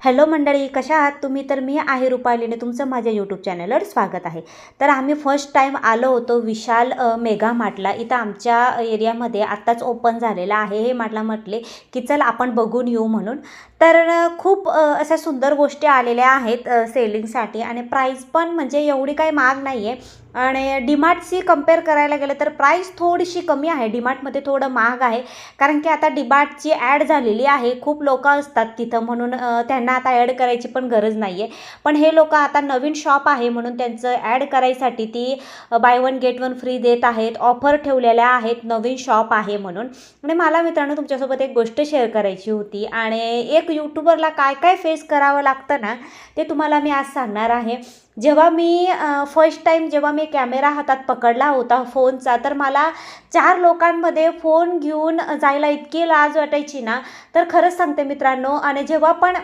Hello मंडळी कशा आहात तुम्ही? तर मी आहे रुपालीने तुमचं माझ्या यूट्यूब चॅनलवर स्वागत आहे. तर आम्ही फर्स्ट टाईम आलो होतो विशाल मेगा माटला इथं आमच्या एरियामध्ये आत्ताच ओपन झालेलं आहे. हे माटला म्हटले की चल आपण बघून येऊ म्हणून. तर खूप अशा सुंदर गोष्टी आलेल्या आहेत सेलिंगसाठी आणि प्राईस पण म्हणजे एवढी काही महाग नाही आहे आणि डीमार्टशी कंपेअर करायला गेलं तर प्राईस थोडीशी कमी आहे. डीमार्टमध्ये थोडं महाग आहे. कारण की आता डीमार्टची ॲड झालेली आहे. खूप लोक असतात तिथं म्हणून त्यांना आता ॲड करायची पण गरज नाही आहे पण हे लोक आता नवीन शॉप आहे म्हणून त्यांचं ॲड करायसाठी ती buy one get one free देत आहेत ऑफर ठेवलेल्या आहेत नवीन शॉप आहे म्हणून. आणि मला मित्रांनो तुमच्यासोबत एक गोष्ट शेअर करायची होती. आणि एक यूट्यूबरला काय काय फेस करावं लागतं ना ते तुम्हाला मी आज सांगणार आहे. जेव्हा मी फर्स्ट टाईम जेव्हा मी कॅमेरा हातात पकडला होता फोनचा तर मला चार लोकांमध्ये फोन घेऊन जायला इतकी लाज वाटायची ना. तर खरंच सांगते मित्रांनो आणि जेव्हा पण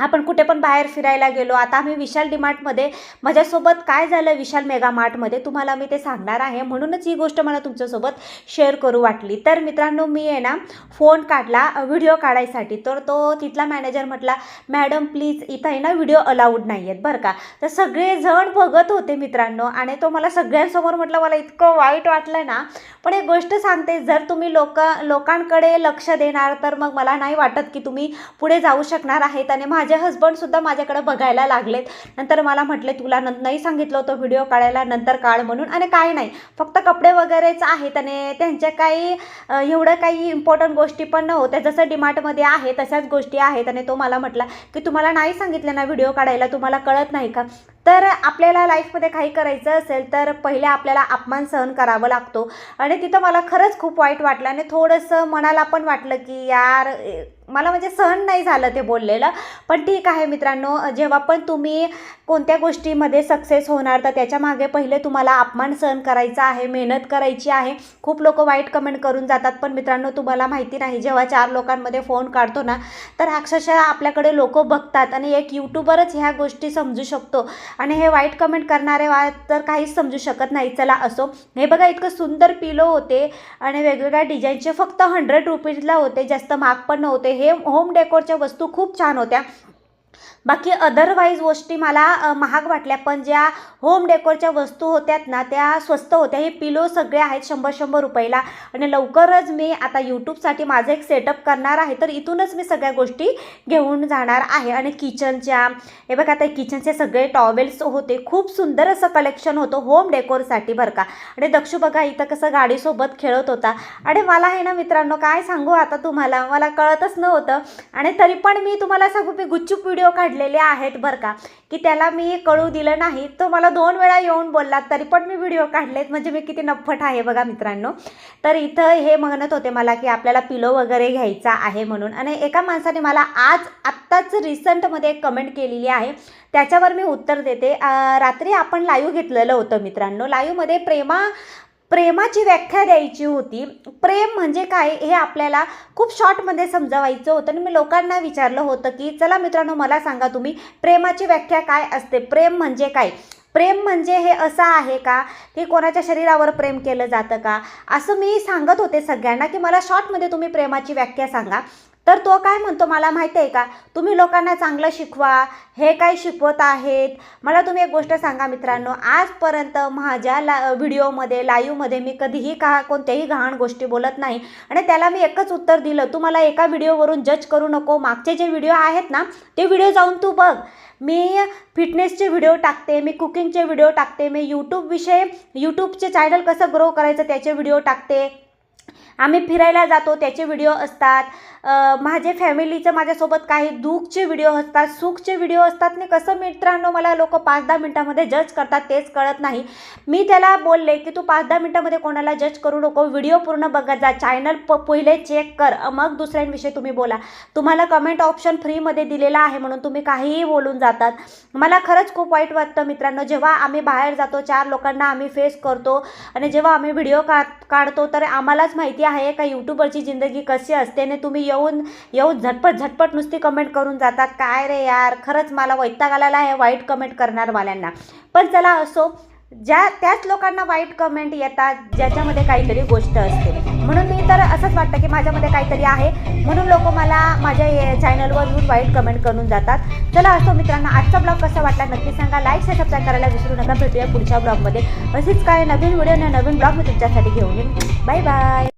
आपण कुठे पण बाहेर फिरायला गेलो आता आम्ही विशाल डिमार्टमध्ये माझ्यासोबत काय झालं विशाल मेगा मार्टमध्ये तुम्हाला मी ते सांगणार आहे. म्हणूनच ही गोष्ट मला तुमच्यासोबत शेअर करू वाटली. तर मित्रांनो मी आहे ना फोन काढला व्हिडिओ काढायसाठी. तर तो तिथला मॅनेजर म्हटला मॅडम प्लीज इथं आहे ना व्हिडिओ अलाउड नाही आहेत बरं का. तर सगळेजण बघत होते मित्रांनो आणि तो मला सगळ्यांसमोर म्हटलं मला इतकं वाईट वाटलं ना पण एक गोष्ट सांगते जर तुम्ही लोक लोकांकडे लक्ष देणार तर मग मला नाही वाटत की तुम्ही पुढे जाऊ शकणार आहेत आणि माझ्या माझे हसबंडसुद्धा माझ्याकडे बघायला लागलेत. नंतर मला म्हटले तुला न नाही सांगितलं होतं व्हिडिओ काढायला नंतर काढ म्हणून. आणि काय नाही. फक्त कपडे वगैरेच आहेत आणि त्यांच्या काही एवढं काही इम्पॉर्टंट गोष्टी पण नव्हत्या. जसं डिमार्टमध्ये आहे तशाच गोष्टी आहेत. आणि तो मला म्हटला की तुम्हाला नाही सांगितलं ना व्हिडिओ काढायला? तुम्हाला कळत नाही का? तर आपल्याला लाईफमध्ये काही करायचं असेल तर पहिले आपल्याला अपमान सहन करावा लागतो. आणि तिथं मला खरंच खूप वाईट वाटलं आणि थोडंसं मनाला पण वाटलं की यार मला म्हणजे सहन नाही झालं ते बोललेलं. पण ठीक आहे मित्रांनो जेव्हा पण तुम्ही कोणत्या गोष्टीमध्ये सक्सेस होणार तर त्याच्यामागे पहिले तुम्हाला अपमान सहन करायचा आहे मेहनत करायची आहे. खूप लोक वाईट कमेंट करून जातात पण मित्रांनो तुम्हाला माहिती नाही जेव्हा चार लोकांमध्ये फोन काढतो ना तर अक्षरशः आपल्याकडे लोक बघतात. आणि एक यूट्यूबरच ह्या गोष्टी समजू शकतो. आणि हे वाईट कमेंट करणारे वा तर काहीच समजू शकत नाही. चला असो. हे बघा इतकं सुंदर पिलो होते आणि वेगवेगळ्या डिझाईनचे फक्त हंड्रेड रुपीजला होते. जास्त महाग पण नव्हते. हे होम डेकोरच्या वस्तू खूप छान होत्या. बाकी अदरवाईज गोष्टी मला महाग वाटल्या पण ज्या होम डेकोरच्या वस्तू होत्यात ना त्या स्वस्त होत्या. हे पिलो सगळे आहेत शंभर शंभर रुपयाला. आणि लवकरच मी आता यूट्यूबसाठी माझं एक सेटअप करणार आहे तर इथूनच मी सगळ्या गोष्टी घेऊन जाणार आहे. आणि किचनच्या हे बघा आता किचनचे सगळे टॉवेल्स होते. खूप सुंदर असं कलेक्शन होतं होम डेकोरसाठी बरं का. आणि दक्षू बघा इथं कसं गाडीसोबत खेळत होता. आणि मला हे ना मित्रांनो काय सांगू आता तुम्हाला? मला कळतच नव्हतं. आणि तरी पण मी तुम्हाला सांगू मी गुच्चूप व्हिडिओ काढलेले आहेत बरं का की त्याला मी कळू दिलं नाही. तो मला दोन वेळा येऊन बोलला तरी पण मी व्हिडिओ काढलेत. म्हणजे मी किती नफट आहे बघा मित्रांनो. तर इथं हे म्हणत होते मला की आपल्याला पिलो वगैरे घ्यायचा आहे म्हणून. आणि एका माणसाने मला आज आत्ताच रिसंटमध्ये एक कमेंट केलेली आहे. त्याच्यावर मी उत्तर देते. रात्री आपण लाईव्ह घेतलेलं होतं मित्रांनो. लाईव्हमध्ये प्रेमा प्रेमाची व्याख्या द्यायची होती. प्रेम म्हणजे काय हे आपल्याला खूप शॉर्टमध्ये समजावायचं होतं आणि मी लोकांना विचारलं होतं की चला मित्रांनो मला सांगा तुम्ही प्रेमाची व्याख्या काय असते? प्रेम म्हणजे काय? प्रेम म्हणजे हे असं आहे का की कोणाच्या शरीरावर प्रेम केलं जातं का? असं मी सांगत होते सगळ्यांना की मला शॉर्टमध्ये तुम्ही प्रेमाची व्याख्या सांगा. तर तो काय म्हणतो मला माहिती आहे का? तुम्ही लोकांना चांगलं शिकवा हे काय शिकवत आहेत? मला तुम्ही एक गोष्ट सांगा मित्रांनो आजपर्यंत माझ्या ला व्हिडिओमध्ये लाईव्हमध्ये मी कधीही का कोणत्याही घाण गोष्टी बोलत नाही. आणि त्याला मी एकच उत्तर दिलं तू मला एका व्हिडिओवरून जज करू नको. मागचे जे व्हिडिओ आहेत ना ते व्हिडिओ जाऊन तू बघ. मी फिटनेसचे व्हिडिओ टाकते मी कुकिंगचे व्हिडिओ टाकते मी यूट्यूबविषयी यूट्यूबचे चॅनल कसं ग्रो करायचं त्याचे व्हिडिओ टाकते. आम्ही फिरायला जातो त्याचे व्हिडिओ असतात. माझे फॅमिलीचं माझ्यासोबत काही दुःखचे व्हिडिओ असतात. सुखचे व्हिडिओ असतात नाही कसं मित्रांनो मला लोक पाच दहा मिनटामध्ये जज करतात तेच कळत नाही. मी त्याला बोलले की तू पाच दहा मिनटामध्ये कोणाला जज करू नको व्हिडिओ पूर्ण बघत जा चॅनल प पहिले चेक कर मग दुसऱ्यांविषयी तुम्ही बोला. तुम्हाला कमेंट ऑप्शन फ्रीमध्ये दिलेला आहे म्हणून तुम्ही काहीही बोलून जातात. मला खरंच खूप वाईट वाटतं मित्रांनो जेव्हा आम्ही बाहेर जातो चार लोकांना आम्ही फेस करतो आणि जेव्हा आम्ही व्हिडिओ काढ काढतो तर आम्हालाच माहिती आहे का यूट्यूबरची जिंदगी कशी असते आणि तुम्ही येऊन येऊन झटपट झटपट नुसती कमेंट करून जातात. काय रे यार? खरंच मला वैताग आलेला आहे वाईट कमेंट करणारवाल्यांना. पण चला असो ज्या त्याच लोकांना वाईट कमेंट येतात ज्याच्यामध्ये काहीतरी गोष्ट असते. म्हणून मी तर असंच वाटतं की माझ्यामध्ये काहीतरी आहे. म्हणून लोक मला माझ्या चॅनलवर येऊन वाईट कमेंट करून जातात. चला असो मित्रांनो आजचा ब्लॉग कसा वाटला नक्की सांगा. लाईक शेअर सबस्क्राईब करायला विसरू नका. भेटूया पुढच्या ब्लॉगमध्ये. असेच काय नवीन व्हिडिओ आणि नवीन ब्लॉग मी तुमच्यासाठी घेऊन येईन. Bye bye